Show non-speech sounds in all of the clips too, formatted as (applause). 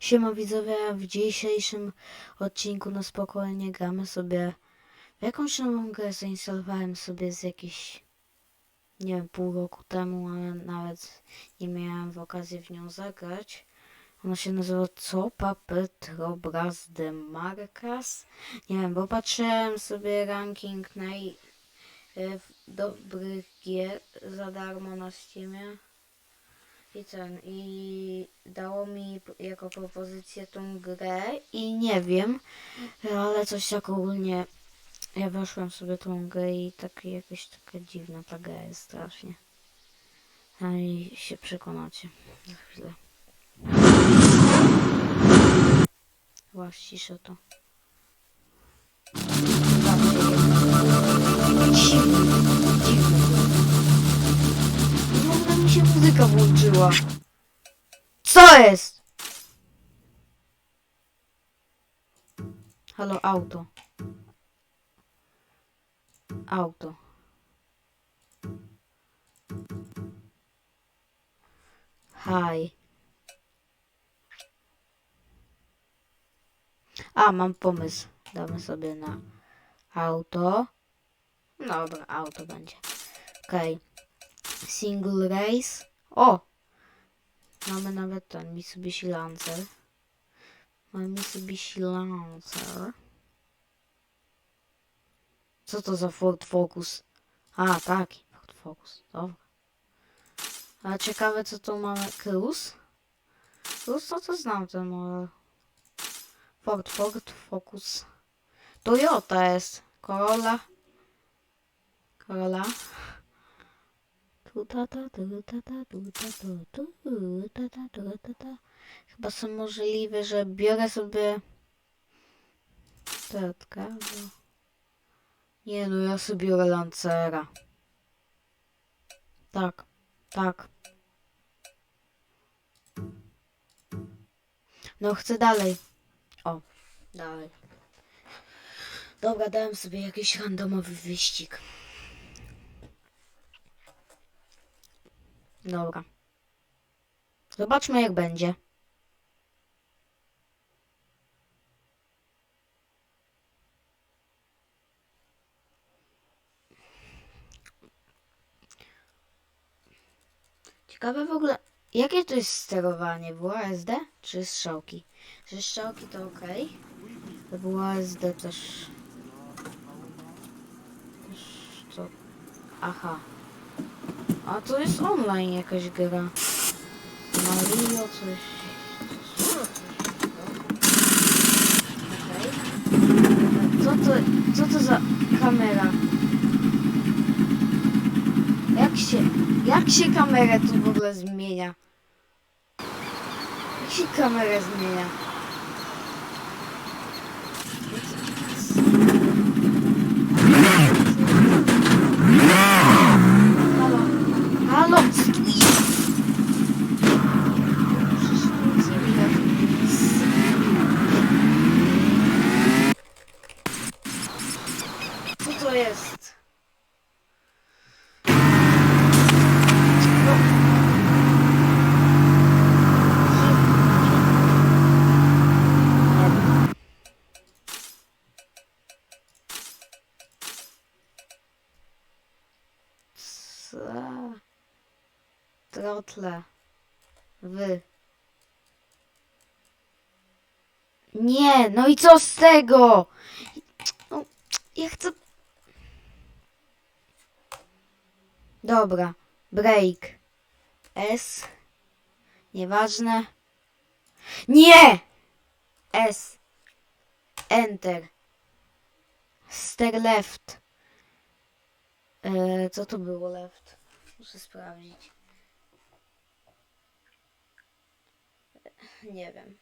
Siema widzowie, w dzisiejszym odcinku na spokojnie gramy sobie w jakąś nową grę zainstalowałem sobie z jakiś nie wiem, pół roku temu, ale nawet nie miałem okazji w nią zagrać. Ona się nazywa co? Petrobras de Marcas? Nie wiem, bo patrzyłem sobie ranking naj e, dobrych gier za darmo na Steamie. I ten, i dało mi jako propozycję tą grę i nie wiem, ale coś tak ogólnie, ja weszłem sobie tą grę i tak jakoś taka dziwna ta gra jest strasznie. A i się przekonacie za chwilę. Właśnie ciszę to. Dziwne, dziwne. Muzyka włączyła. Co jest? Halo, auto. Auto. Hi. A, mam pomysł. Damy sobie na auto. Dobra, auto będzie. Okej. Single race. O! Mamy nawet ten Mitsubishi Lancer. Mamy Mitsubishi Lancer. Co to za Ford Focus? A, taki. Ford Focus. Dobra. Ale ciekawe, co tu mamy. Cruise? Cruise, no to znam ten model. Ford, Ford Focus. Toyota jest. Corolla. Corolla. Chyba są możliwe, że biorę sobie tetkę, bo... Nie no, ja sobie biorę Lancera. Tak, tak. No chcę dalej. O, dalej. Dobra, dałem sobie jakiś randomowy wyścig. Dobra. Zobaczmy jak będzie. Ciekawe w ogóle, jakie to jest sterowanie? WASD czy strzałki? Że strzałki to ok. WASD też... Też to... Aha. A to jest online jakaś gra. Mario coś. Co to, co to za kamera? Jak się, jak się kamerę tu w ogóle zmienia? Jak się kamerę zmienia? Trotle. Wy. Nie, no i co z tego? No, ja chcę... Dobra, break. S. Nieważne. Nie! S. Enter. Ster left. E, co to było left? Muszę sprawdzić. Nie wiem.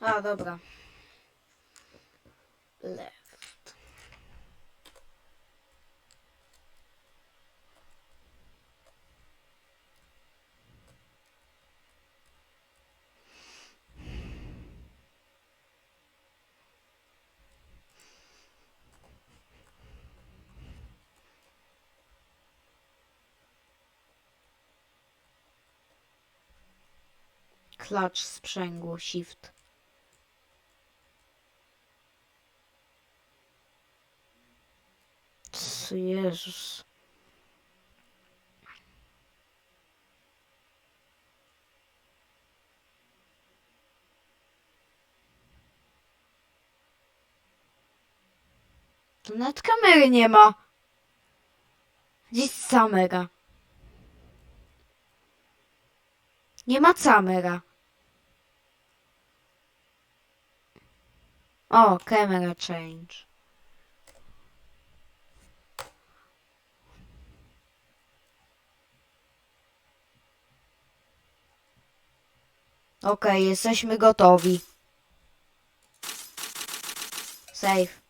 A, dobra. Left. Klacz sprzęgło, shift. Co Jezus. Tu nawet kamery nie ma. Gdzie jest kamera? Nie ma kamera. O, camera change. Okej, jesteśmy gotowi. Save.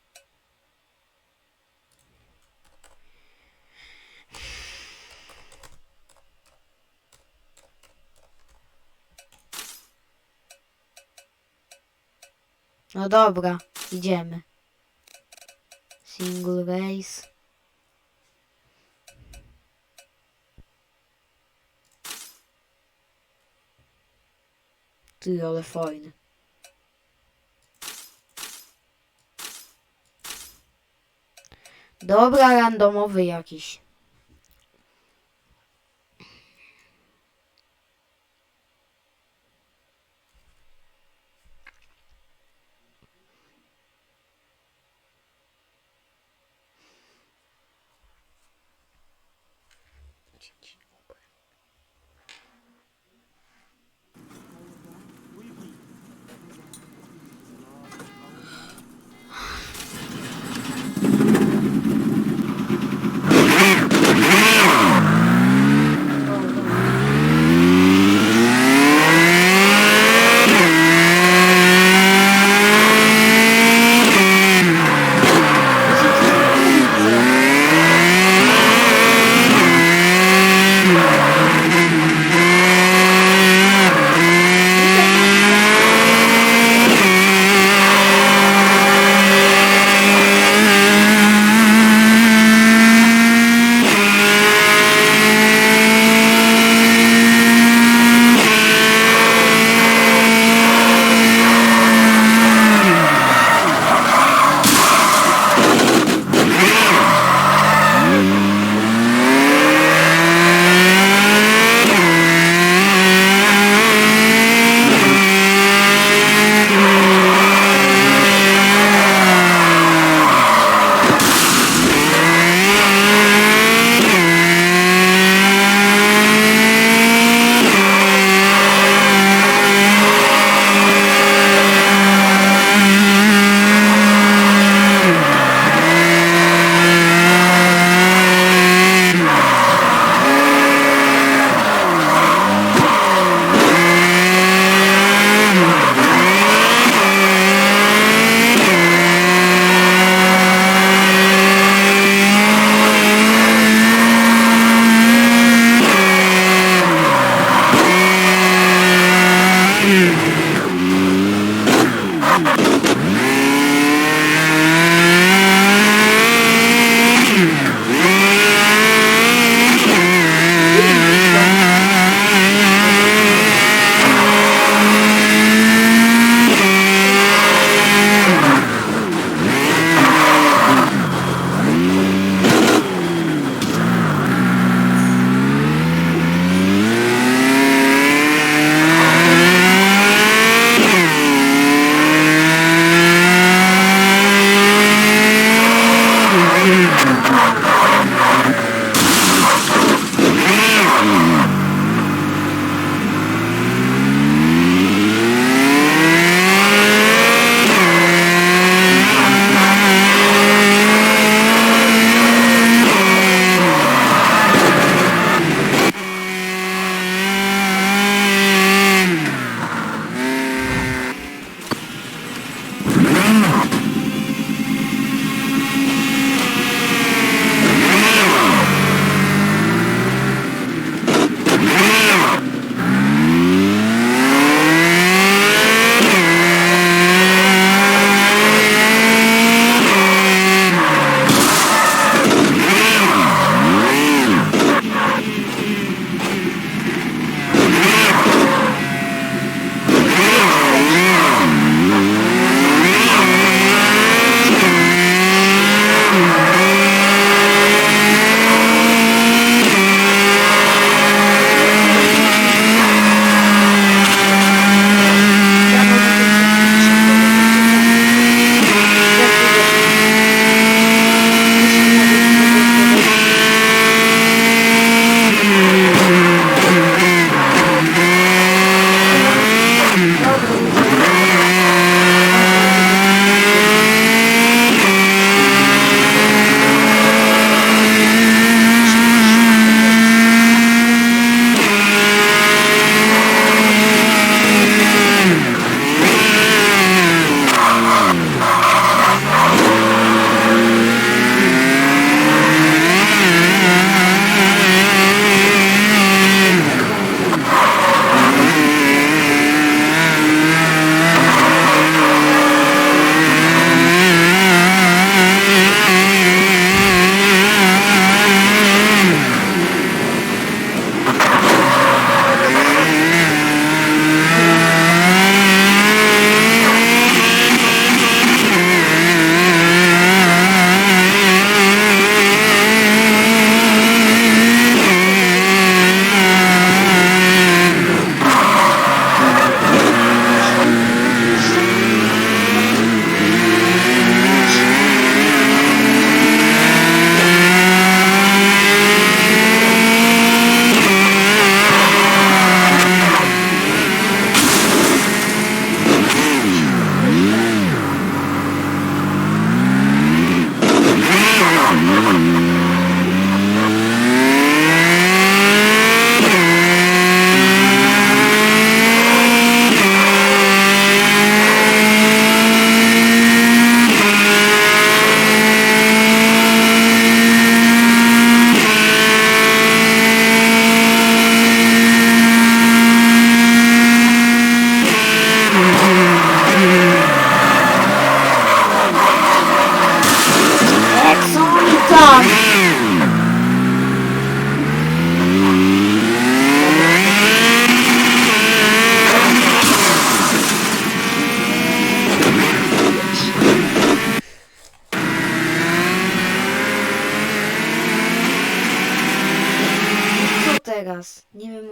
No dobra, idziemy. Single race. Ty, ale fajny. Dobra, randomowy jakiś.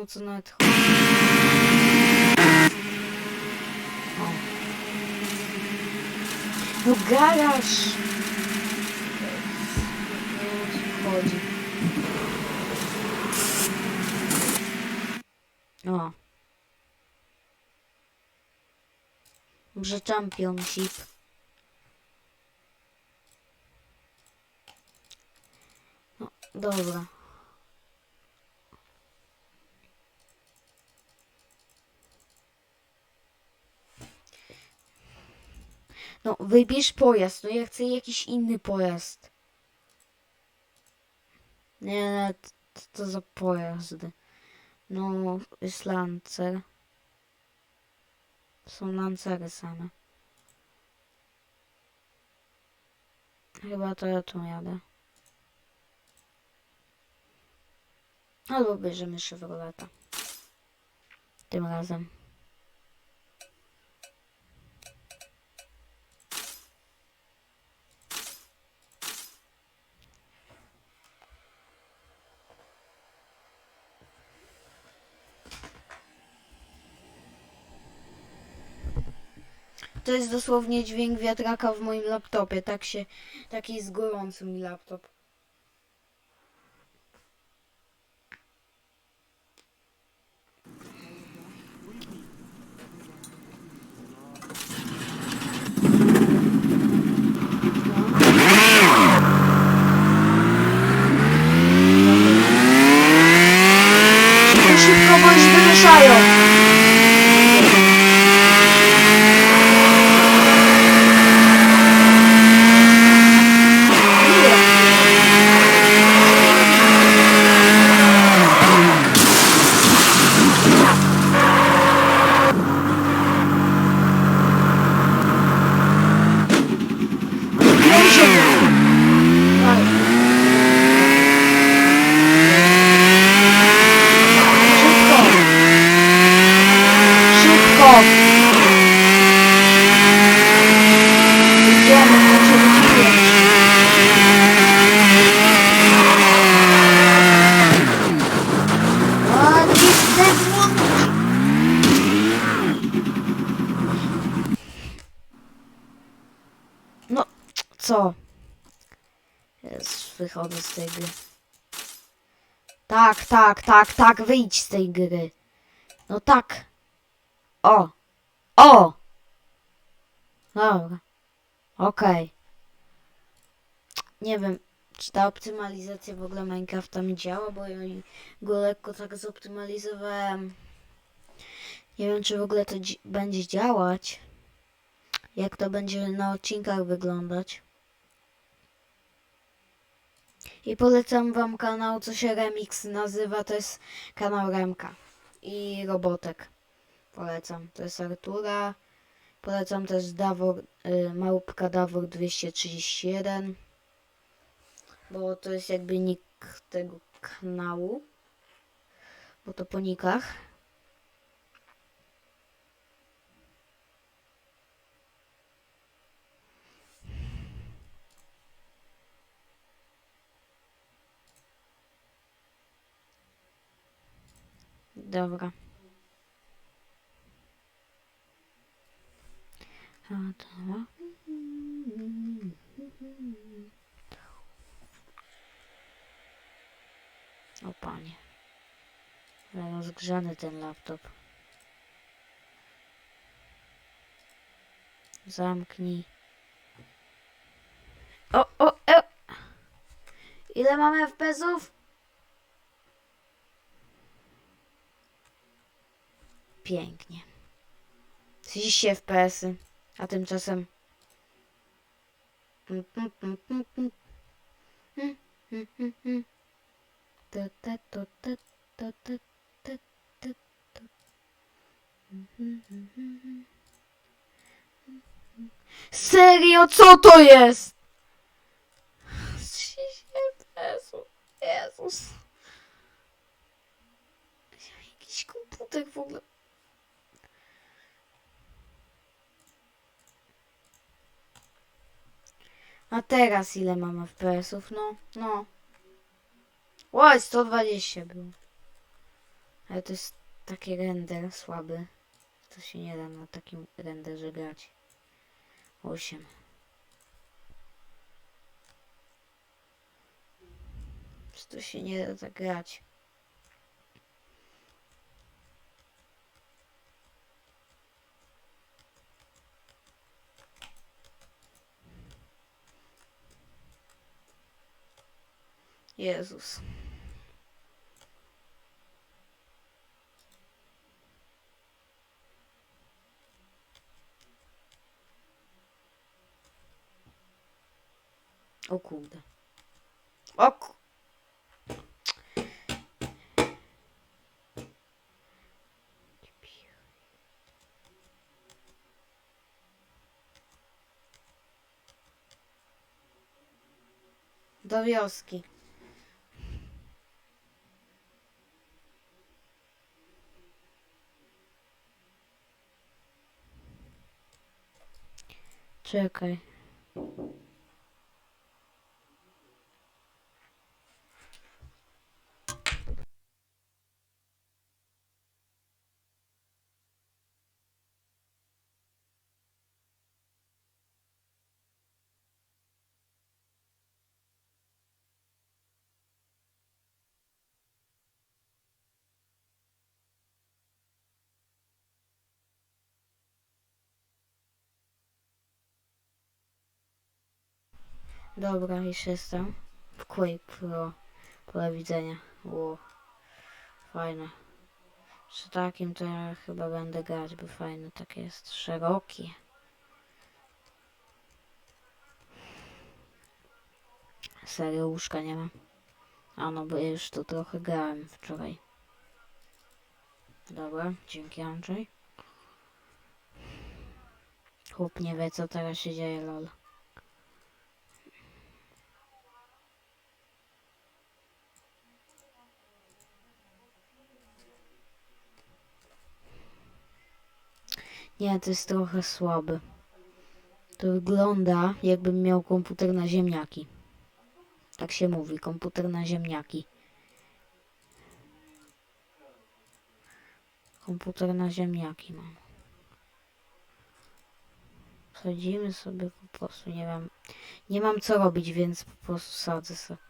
Co nawet chodzi. No garaż! Chodzi. O. Może championship. No, dobra. No, wybierz pojazd. No ja chcę jakiś inny pojazd. Nie, nie, co to za pojazdy? No, jest Lancer. Są Lancery same. Chyba to ja tu jadę. Albo bierzemy Chevroleta. Tym razem. To jest dosłownie dźwięk wiatraka w moim laptopie. Tak się, taki jest gorący mi laptop. Szybko, bo już wymieszają. Dobrze. Tak. Szybko. Szybko. Idziemy, możemy wyjść. A, nie chcę włączyć. No, co? Jest, wychodzę z tej gry. Tak, tak, tak, tak, wyjdź z tej gry. No tak. O! O! Dobra. Okej. Nie wiem, czy ta optymalizacja w ogóle Minecrafta mi działa, bo ja go lekko tak zoptymalizowałem. Nie wiem, czy w ogóle to dzi- będzie działać. Jak to będzie na odcinkach wyglądać. I polecam wam kanał, co się Remix nazywa, to jest kanał Remka i Robotek. Polecam. To jest Artura. Polecam też Dawor, y, Małpka Dawor 231, bo to jest jakby nick tego kanału, bo to po nikach. Dobra. A, dobra. O panie. Rozgrzany ten laptop. Zamknij. O, o, e. Ile mamy FPS-ów? Pięknie. 30 FPS-y, a tymczasem. Serio, co to jest? 30 FPS-ów. Jezus. Jakiś komputer w ogóle. A teraz ile mam FPS-ów? No, no. Oj, 120 było. Ale to jest taki render słaby. To się nie da na takim renderze grać. 8. To się nie da tak grać. Jezus. O kurde. O ku... Do wioski. Czekaj. Dobra, już jestem. W Quake Pro. Pole widzenia. Ło. Fajne. Przy takim to ja chyba będę grać, bo fajne takie jest. Szerokie. Serio łóżka nie mam. A no, bo już tu trochę grałem wczoraj. Dobra, dzięki Andrzej. Chłop nie wie co teraz się dzieje, lol. Nie, to jest trochę słaby. To wygląda jakbym miał komputer na ziemniaki. Tak się mówi, komputer na ziemniaki. Komputer na ziemniaki mam. Sadzimy sobie po prostu, nie wiem. Nie mam co robić, więc po prostu sadzę sobie.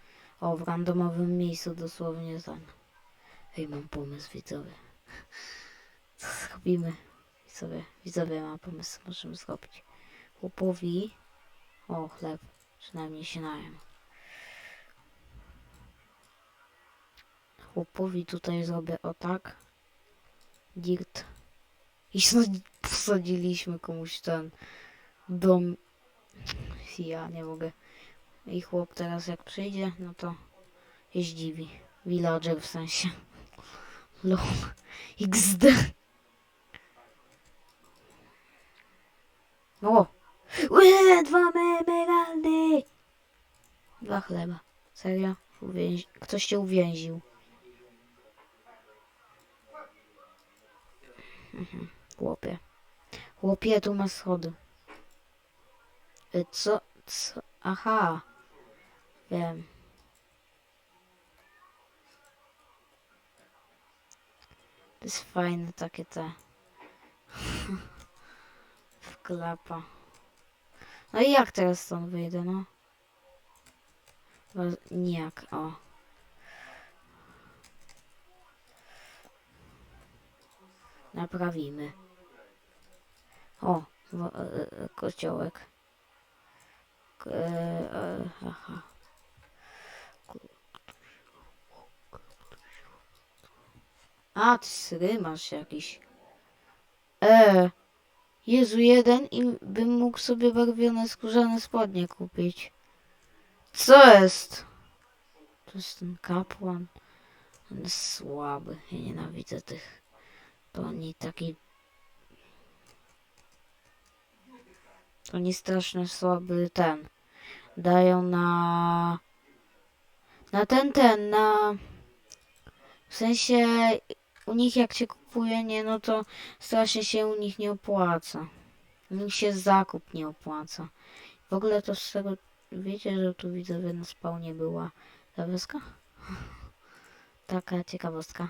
O, w randomowym miejscu dosłownie ten. Ej, mam pomysł, widzowie. (laughs) Co zrobimy? Widzowie, widzowie ma pomysł, możemy zrobić. Chłopowi... O, chleb. Przynajmniej się najem. Chłopowi tutaj zrobię o tak. Dirt. I sadzi- wsadziliśmy komuś ten dom. Ja nie mogę. I chłop teraz jak przyjdzie, no to się zdziwi. Villager w sensie. (laughs) Lol. XD. O! Ue, dwa me- emeraldy! Dwa chleba. Serio? Uwięzi... Ktoś cię uwięził. Mhm. Chłopie. Chłopie, tu ma schody. Y, Co? Co? Aha. Wiem. To jest fajne takie te. (laughs) Wklapa. No i jak teraz stąd wyjdę, no? Nijak, o. Naprawimy. O, wo- e, e, kociołek. K- e, e, aha. A, ty rymasz jakiś. E, Jezu, jeden i bym mógł sobie barwione skórzane spodnie kupić. Co jest? To jest ten kapłan. On jest słaby. Ja nienawidzę tych. To oni taki... To oni strasznie słaby ten. Dają na... Na ten, ten, na... W sensie u nich jak się kupuje, nie, no to strasznie się u nich nie opłaca. U nich się zakup nie opłaca. W ogóle to z tego, wiecie, że tu widzowie na spawnie była ta? (laughs) Taka ciekawostka.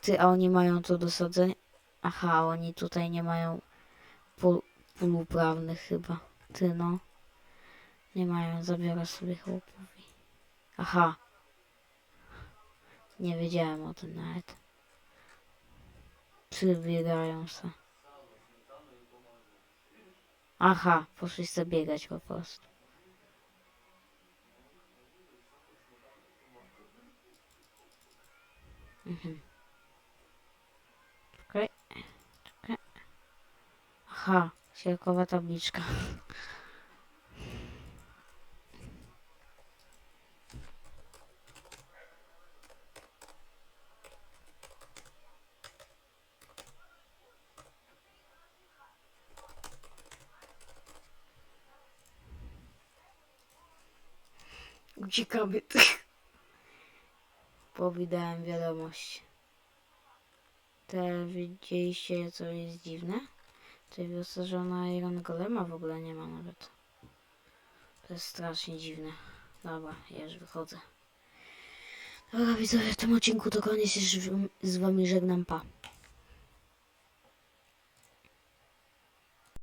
Ty, a oni mają to do sadzenia? Aha, oni tutaj nie mają pól, pól uprawnych chyba. Ty no. Nie mają, zabiorę sobie chłopowi. Aha. Nie wiedziałem o tym nawet. Przybiegają se. Aha, poszli sobie biegać po prostu. Mhm. Okej. Okej. Aha, sielkowa tabliczka. (laughs) Uciekamy. Powidałem wiadomość. Te widzieliście co jest dziwne? Tej wyposażona Iron Golema w ogóle nie ma nawet. To jest strasznie dziwne. Dobra, ja już wychodzę. Dobra widzowie, w tym odcinku to koniec. Już z wami żegnam, pa.